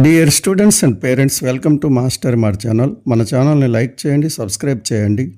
Dear students and parents welcome to master మార్ channel మన ఛానల్ని లైక్ చేయండి సబ్స్క్రైబ్ చేయండి.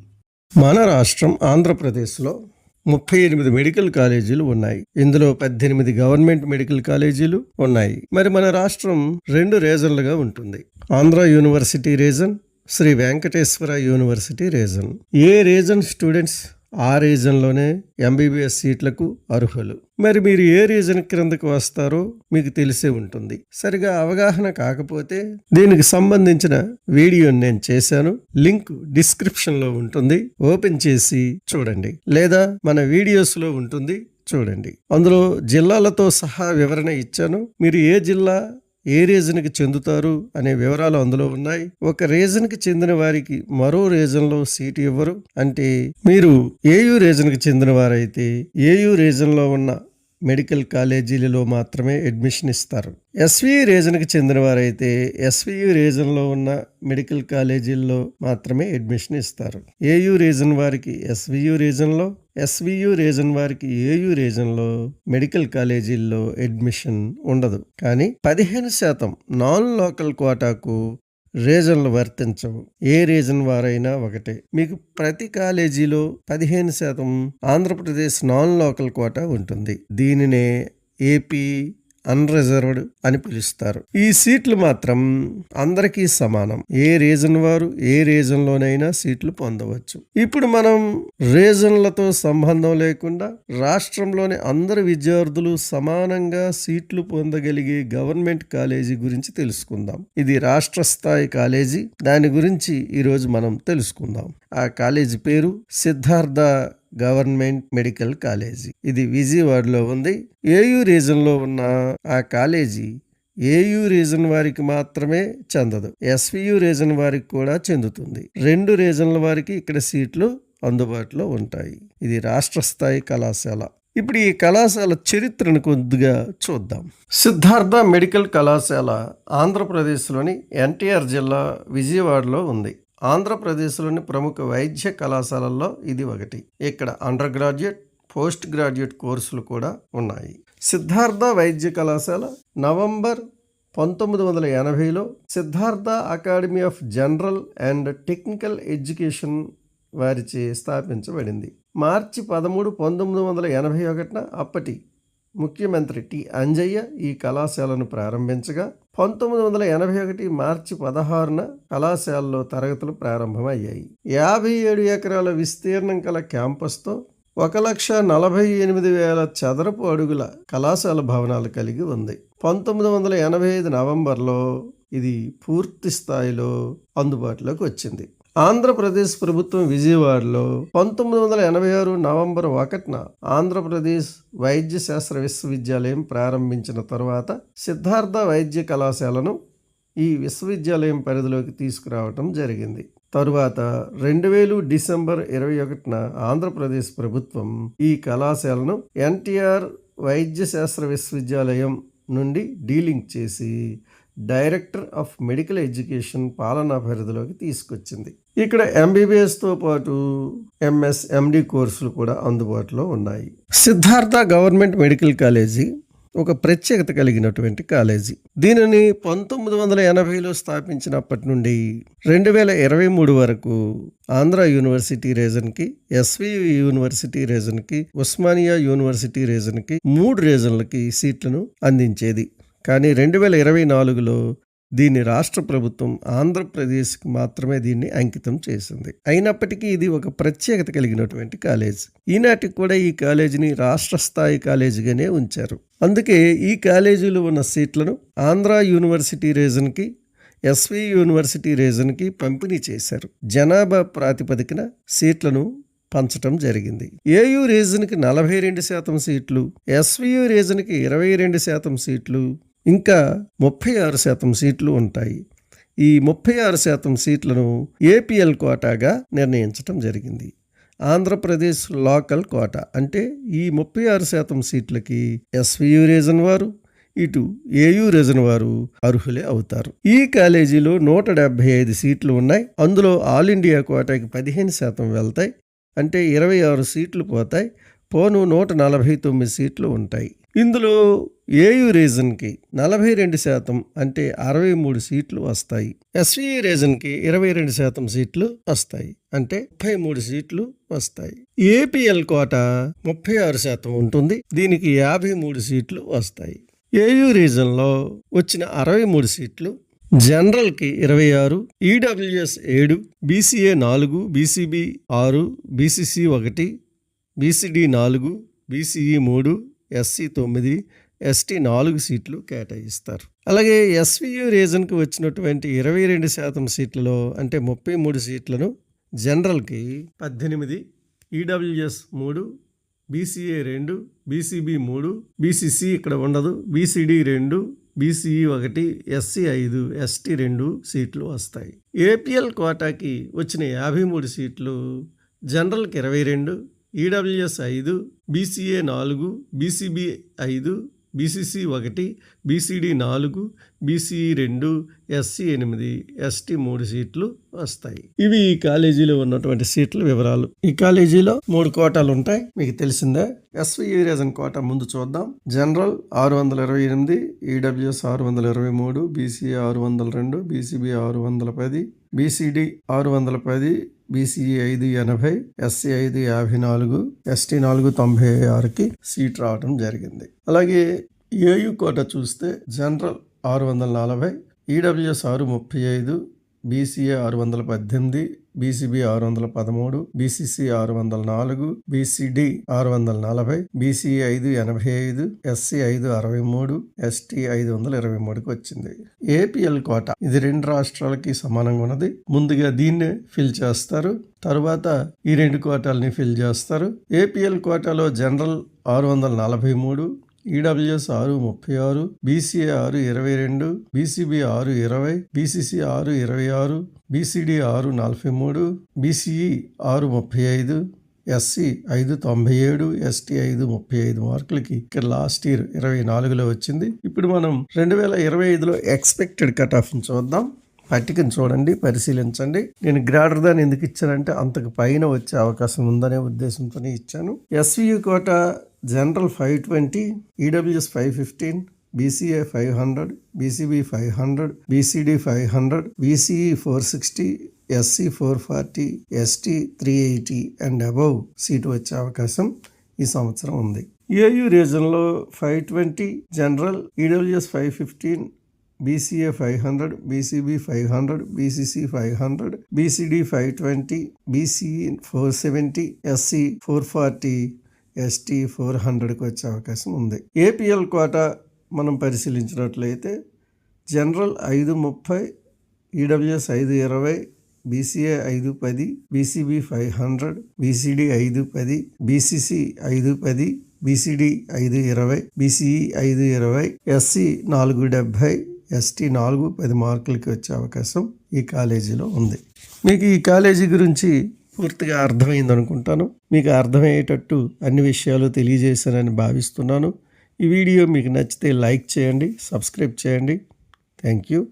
మన రాష్ట్రం ఆంధ్రప్రదేశ్లో ముప్పై ఎనిమిది మెడికల్ కాలేజీలు ఉన్నాయి. ఇందులో పద్దెనిమిది గవర్నమెంట్ మెడికల్ కాలేజీలు ఉన్నాయి. మరి మన రాష్ట్రం రెండు రీజన్లుగా ఉంటుంది. Andhra university region Sri Venkateswara university region. ఏ రీజన్ స్టూడెంట్స్ ఆ రీజన్లోనే ఎంబీబీఎస్ సీట్లకు అర్హులు. మరి మీరు ఏ రీజన్ క్రిందకు వస్తారో మీకు తెలిసే ఉంటుంది. సరిగా అవగాహన కాకపోతే దీనికి సంబంధించిన వీడియోని నేను చేశాను. లింక్ డిస్క్రిప్షన్లో ఉంటుంది. ఓపెన్ చేసి చూడండి. లేదా మన వీడియోస్లో ఉంటుంది. చూడండి. అందులో జిల్లాలతో సహా వివరణ ఇచ్చాను. మీరు ఏ జిల్లా ఏ రీజన్కి చెందుతారు అనే వివరాలు అందులో ఉన్నాయి. ఒక రీజన్కి చెందిన వారికి మరో రీజన్లో సీటు ఇవ్వరు. అంటే మీరు ఏయు రీజన్కి చెందిన వారైతే ఏయు రీజన్లో ఉన్న మెడికల్ కాలేజీలలో మాత్రమే అడ్మిషన్ ఇస్తారు. ఎస్వి రీజన్కి చెందిన వారైతే ఎస్వియు రీజన్లో ఉన్న మెడికల్ కాలేజీల్లో మాత్రమే అడ్మిషన్ ఇస్తారు. ఏయు రీజన్ వారికి ఎస్వియు రీజన్లో ఎస్వియు రీజన్ వారికి ఏయు రీజన్లో మెడికల్ కాలేజీల్లో అడ్మిషన్ ఉండదు. కానీ పదిహేను శాతం నాన్ లోకల్ కోటాకు రీజన్లు వర్తించవు. ఏ రీజన్ వారైనా ఒకటే. మీకు ప్రతి కాలేజీలో పదిహేను శాతం ఆంధ్రప్రదేశ్ నాన్ లోకల్ కోటా ఉంటుంది. దీనినే ఏపీ అన్రిజర్వ్డ్ అని పిలుస్తారు. ఈ సీట్లు మాత్రం అందరికీ సమానం. ఏ రీజన్ వారు ఏ రీజన్లోనైనా సీట్లు పొందవచ్చు. ఇప్పుడు మనం రీజన్లతో సంబంధం లేకుండా రాష్ట్రంలోని అందరు విద్యార్థులు సమానంగా సీట్లు పొందగలిగే గవర్నమెంట్ కాలేజీ గురించి తెలుసుకుందాం. ఇది రాష్ట్ర స్థాయి కాలేజీ. దాని గురించి ఈరోజు మనం తెలుసుకుందాం. ఆ కాలేజీ పేరు సిద్ధార్థ గవర్నమెంట్ మెడికల్ కాలేజీ. ఇది విజయవాడలో ఉంది. ఏయు రీజన్లో ఉన్న ఆ కాలేజీ ఏయు రీజన్ వారికి మాత్రమే చెందదు. ఎస్వియు రీజన్ వారికి కూడా చెందుతుంది. రెండు రీజన్ల వారికి ఇక్కడ సీట్లు అందుబాటులో ఉంటాయి. ఇది రాష్ట్ర స్థాయి కళాశాల. ఇప్పుడు ఈ కళాశాల చరిత్రను కొద్దిగా చూద్దాం. సిద్ధార్థ మెడికల్ కళాశాల ఆంధ్రప్రదేశ్లోని ఎన్టీఆర్ జిల్లా విజయవాడలో ఉంది. ఆంధ్రప్రదేశ్లోని ప్రముఖ వైద్య కళాశాలల్లో ఇది ఒకటి. ఇక్కడ అండర్ గ్రాడ్యుయేట్ పోస్ట్ గ్రాడ్యుయేట్ కోర్సులు కూడా ఉన్నాయి. సిద్ధార్థ వైద్య కళాశాల నవంబర్ పంతొమ్మిది వందల ఎనభైలో Siddhartha academy of general and technical education వారిచే స్థాపించబడింది. మార్చి పదమూడు పంతొమ్మిది వందల ఎనభై ఒకటిన అప్పటి ముఖ్యమంత్రి టి. అంజయ్య ఈ కళాశాలను ప్రారంభించగా పంతొమ్మిది వందల ఎనభై ఒకటి మార్చి పదహారున కళాశాలలో తరగతులు ప్రారంభమయ్యాయి. యాభై ఏడు ఎకరాల విస్తీర్ణం కల క్యాంపస్తో ఒక లక్ష నలభై ఎనిమిది వేల చదరపు అడుగుల కళాశాల భవనాలు కలిగి ఉంది. పంతొమ్మిది వందల ఎనభై ఐదు నవంబర్లో ఇది పూర్తి స్థాయిలో అందుబాటులోకి వచ్చింది. ఆంధ్రప్రదేశ్ ప్రభుత్వం విజయవాడలో పంతొమ్మిది వందల ఎనభై ఆరు నవంబర్ ఒకటిన ఆంధ్రప్రదేశ్ వైద్య శాస్త్ర విశ్వవిద్యాలయం ప్రారంభించిన తరువాత సిద్ధార్థ వైద్య కళాశాలను ఈ విశ్వవిద్యాలయం పరిధిలోకి తీసుకురావటం జరిగింది. తరువాత రెండు వేలు డిసెంబర్ ఇరవై ఒకటిన ఆంధ్రప్రదేశ్ ప్రభుత్వం ఈ కళాశాలను ఎన్టీఆర్ వైద్య శాస్త్ర విశ్వవిద్యాలయం నుండి డీలింక్ చేసి డైరెక్టర్ ఆఫ్ మెడికల్ ఎడ్యుకేషన్ పాలనా పరిధిలోకి తీసుకొచ్చింది. ఇక్కడ ఎంబీబీఎస్తో పాటు ఎంఎస్ ఎండి కోర్సులు కూడా అందుబాటులో ఉన్నాయి. సిద్ధార్థ గవర్నమెంట్ మెడికల్ కాలేజీ ఒక ప్రత్యేకత కలిగినటువంటి కాలేజీ. దీనిని పంతొమ్మిది వందల ఎనభైలో స్థాపించినప్పటి నుండి రెండు వేల ఇరవై మూడు వరకు ఆంధ్ర యూనివర్సిటీ రీజన్కి ఎస్వి యూనివర్సిటీ రీజన్కి ఉస్మానియా యూనివర్సిటీ రీజన్కి మూడు రీజన్లకి సీట్లను అందించేది. కానీ రెండు వేల ఇరవై నాలుగులో దీన్ని రాష్ట్ర ప్రభుత్వం ఆంధ్రప్రదేశ్కి మాత్రమే దీన్ని అంకితం చేసింది. అయినప్పటికీ ఇది ఒక ప్రత్యేకత కలిగినటువంటి కాలేజ్. ఈనాటికి కూడా ఈ కాలేజీని రాష్ట్ర స్థాయి కాలేజీగానే ఉంచారు. అందుకే ఈ కాలేజీలో ఉన్న సీట్లను ఆంధ్ర యూనివర్సిటీ రీజన్కి ఎస్వి యూనివర్సిటీ రీజన్కి పంపిణీ చేశారు. జనాభా ప్రాతిపదికన సీట్లను పంచటం జరిగింది. ఏయు రీజన్కి నలభై రెండు శాతం సీట్లు ఎస్వియు రీజన్కి ఇరవై రెండు శాతం సీట్లు ఇంకా ముప్పై ఆరు శాతం సీట్లు ఉంటాయి. ఈ ముప్పై ఆరు శాతం సీట్లను ఏపీఎల్ కోటాగా నిర్ణయించటం జరిగింది. ఆంధ్రప్రదేశ్ లోకల్ కోట అంటే ఈ ముప్పై ఆరు శాతం సీట్లకి ఎస్వియు రీజన్ వారు ఇటు ఏయు రీజన్ వారు అర్హులే అవుతారు. ఈ కాలేజీలో నూట డెబ్బై ఐదు సీట్లు ఉన్నాయి. అందులో ఆల్ ఇండియా కోటాకి పదిహేను శాతం వెళ్తాయి. అంటే ఇరవై ఆరు సీట్లు పోతాయి. పోను నూట నలభై తొమ్మిది సీట్లు ఉంటాయి. ఇందులో ఏయు రీజన్కి నలభై రెండు శాతం అంటే అరవై మూడు సీట్లు వస్తాయి. ఎస్వి రీజన్కి ఇరవై రెండు శాతం సీట్లు వస్తాయి అంటే ముప్పై మూడు సీట్లు వస్తాయి. ఏపీఎల్ కోట ముప్పై ఆరు శాతం ఉంటుంది దీనికి యాభై మూడు సీట్లు వస్తాయి. ఏయు రీజన్లో వచ్చిన అరవై మూడు సీట్లు జనరల్కి ఇరవై ఆరు ఈడబ్ల్యూఎస్ ఏడు బీసీఏ నాలుగు బీసీబీ ఆరు బీసీసీ ఒకటి బీసీడీ నాలుగు బీసీఈ మూడు ఎస్సీ తొమ్మిది ఎస్టీ నాలుగు సీట్లు కేటాయిస్తారు. అలాగే ఎస్వియు రీజన్కి వచ్చినటువంటి ఇరవై రెండు శాతం సీట్లలో అంటే ముప్పై మూడు సీట్లను జనరల్కి పద్దెనిమిది ఈడబ్ల్యూఎస్ మూడు బీసీఏ రెండు బీసీబీ మూడు బీసీసీ ఇక్కడ ఉండదు బీసీడీ రెండు బీసీఈ ఒకటి ఎస్సీ ఐదు ఎస్టీ రెండు సీట్లు వస్తాయి. ఏపీఎల్ కోటాకి వచ్చిన యాభై మూడు సీట్లు జనరల్కి ఇరవై రెండు ఈడబ్ల్యూఎస్ ఐదు బీసీఏ నాలుగు బీసీబీ ఐదు బీసీసీ ఒకటి బీసీడీ నాలుగు బీసీఈ రెండు ఎస్సీ ఎనిమిది ఎస్టీ మూడు సీట్లు వస్తాయి. ఇవి ఈ కాలేజీలో ఉన్నటువంటి సీట్ల వివరాలు. ఈ కాలేజీలో మూడు కోటాలు ఉంటాయి మీకు తెలిసిందే. ఎస్వి రేజన్ కోట ముందు చూద్దాం. జనరల్ ఆరు వందల ఇరవై ఎనిమిది ఈడబ్ల్యూఎస్ ఆరు వందల ఇరవై మూడు బీసీఏ ఆరు వందల రెండు బీసీబీ ఆరు వందల పది బీసీడీ ఆరు వందల పది బీసీఈ ఐదు ఎనభై ఎస్సీ ఐదు యాభై నాలుగు ఎస్టీ నాలుగు తొంభై ఆరుకి సీట్ రావడం జరిగింది. అలాగే ఏయు కోట చూస్తే జనరల్ ఆరు వందల నలభై ఈడబ్ల్యూఎస్ ఆరు ముప్పై ఐదు బీసీఏ ఆరు వందల పద్దెనిమిది బీసీబీ ఆరు వందల పదమూడు బీసీసీ ఆరు వందల నాలుగు బీసీడీ ఆరు వందల నలభై బీసీఏ ఐదు ఎనభై ఐదు ఎస్సీ ఐదు అరవై మూడు ఎస్టీ ఐదు వందల ఇరవై మూడుకి వచ్చింది. APL quota. ఇది రెండు రాష్ట్రాలకి సమానంగా ఉన్నది. ముందుగా దీన్ని ఫిల్ చేస్తారు. తరువాత ఈ రెండు కోటాలని ఫిల్ చేస్తారు. ఏపీఎల్ కోటాలో జనరల్ ఆరు వందల నలభై మూడు ఈడబ్ల్యూఎస్ ఆరు ముప్పై ఆరు బీసీఏ ఆరు ఇరవై రెండు బీసీబీ ఆరు ఇరవై బీసీసీ ఆరు ఇరవై ఆరు బీసీడీ ఆరు నలభై మూడు బీసీఈ ఆరు ముప్పై ఐదు ఎస్సీ ఐదు తొంభై ఏడు ఎస్టీ ఐదు ముప్పై ఐదు మార్కులకి ఇక్కడ లాస్ట్ ఇయర్ ఇరవై నాలుగులో వచ్చింది. ఇప్పుడు మనం రెండు వేల ఇరవై ఐదులో ఎక్స్పెక్టెడ్ కట్ ఆఫ్ చూద్దాం. పట్టికను చూడండి పరిశీలించండి. నేను గ్రేటర్ దాన్ ఎందుకు ఇచ్చానంటే అంతకు పైన వచ్చే అవకాశం ఉందనే ఉద్దేశంతోనే ఇచ్చాను. SVU quota general five twenty EWS five fifteen BCA five hundred BCB five hundred BCD five hundred BCE four sixty SC four forty ST three eighty and above seat వచ్చే అవకాశం ఈ సంవత్సరం ఉంది. AU రీజన్లో five twenty general EWS five fifteen BCA five hundred BCB five hundred BCC five hundred BCD five twenty BCE four seventy SC four forty ST four హండ్రెడ్కి వచ్చే అవకాశం ఉంది. APL కోట మనం పరిశీలించినట్లయితే జనరల్ ఐదు ముప్పై ఈడబ్ల్యూఎస్ ఐదు ఇరవై బీసీఏ ఐదు పది బీసీబీ ఫైవ్ హండ్రెడ్ బీసీడీ ఐదు పది బీసీసీ ఐదు పది బీసీడీ ఐదు ఇరవై బీసీఈ ఐదు ఇరవై ఎస్సీ నాలుగు డెబ్భై ఎస్టీ నాలుగు పది మార్కులకి వచ్చే అవకాశం ఈ కాలేజీలో ఉంది. మీకు ఈ కాలేజీ గురించి పూర్తిగా అర్థమైంది అనుకుంటాను మీకు అర్థమయ్యేటట్టు అన్ని విషయాలు తెలియజేశానని భావిస్తున్నాను. ఈ వీడియో మీకు నచ్చితే లైక్ చేయండి సబ్స్క్రైబ్ చేయండి. Thank you.